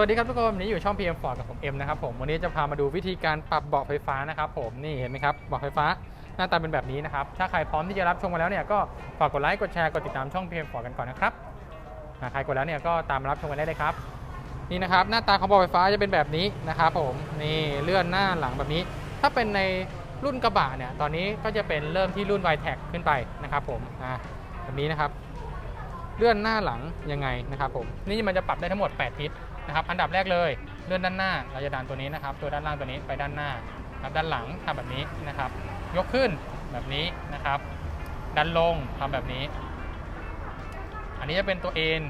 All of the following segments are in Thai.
วัสดีครับทุกคนวันนี้อยู่ช่อง PM Ford กับผมเอ็มนะครับผมวันนี้จะพามาดูวิธีการปรับเบาะไฟฟ้านะครับผมนี่เห็นไหมครับเบาะไฟฟ้าหน้าตาเป็นแบบนี้นะครับถ้าใครพร้อมที่จะรับชมมาแล้วเนี่ยก็ฝากกดไลค์กดแชร์กดติดตามช่อง PM Ford กันก่อนนะครับอ่าใครกดแล้วเนี่ยก็ตามรับชมกันได้เลยครับ นี่นะครับหน้าตาของเบาะไฟฟ้าจะเป็นแบบนี้นะครับผมนี่เลื่อนหน้าหลังแบบนี้ ถ้าเป็นในรุ่นกระบะเนี่ยตอนนี้ก็จะเป็นเริ่มที่รุ่น y t e c ขึ้นไปนะครับผมอ่าแบบนี้นะครับ เลื่อนหน้าหลังยังไงนะครับผมนี่มันจะปรับได้ทั้งหมด 8 ทิศ นะครับอันดับแรกเลยเลื่อนด้านหน้าเราจะดันตัวนี้นะครับ ตัวด้านล่างตัวนี้ไปด้านหน้าครับด้านหลังทำแบบนี้นะครับ ยกขึ้นแบบนี้นะครับ ดันลงทำแบบนี้ อันนี้จะเป็นตัวเอ็น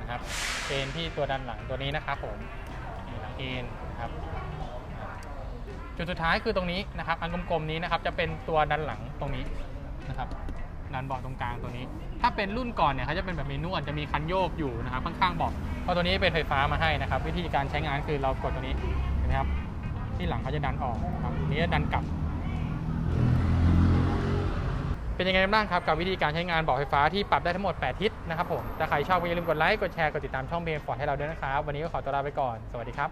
นะครับเอ็นที่ตัวดันหลังตัวนี้นะครับผมหลังเอ็นนะครับจุดสุดท้ายคือตรงนี้นะครับ อันกลมๆนี้นะครับจะเป็นตัวดันหลังตรงนี้นะครับ ดันเบาะตรงกลางตัวนี้ ถ้าเป็นรุ่นก่อนเนี่ยเขาจะเป็นแบบเมนวลจะมีคันโยกอยู่นะครับข้างๆเบาะเพราะตัวนี้เป็นไฟฟ้ามาให้นะครับ วิธีการใช้งานคือเรากดตัวนี้เห็นไหมครับ ที่หลังเขาจะดันออกครับนี้จะดันกลับ เป็นยังไงบ้างครับกับวิธีการใช้งานเบาะไฟฟ้าที่ปรับได้ทั้งหมด 8 ทิศนะครับผมถ้าใครชอบก็อย่าลืมกดไลค์กดแชร์กดติดตามช่องเพลงฟอร์ดให้เราด้วยนะครับวันนี้ก็ขอตัวลาไปก่อนสวัสดีครับ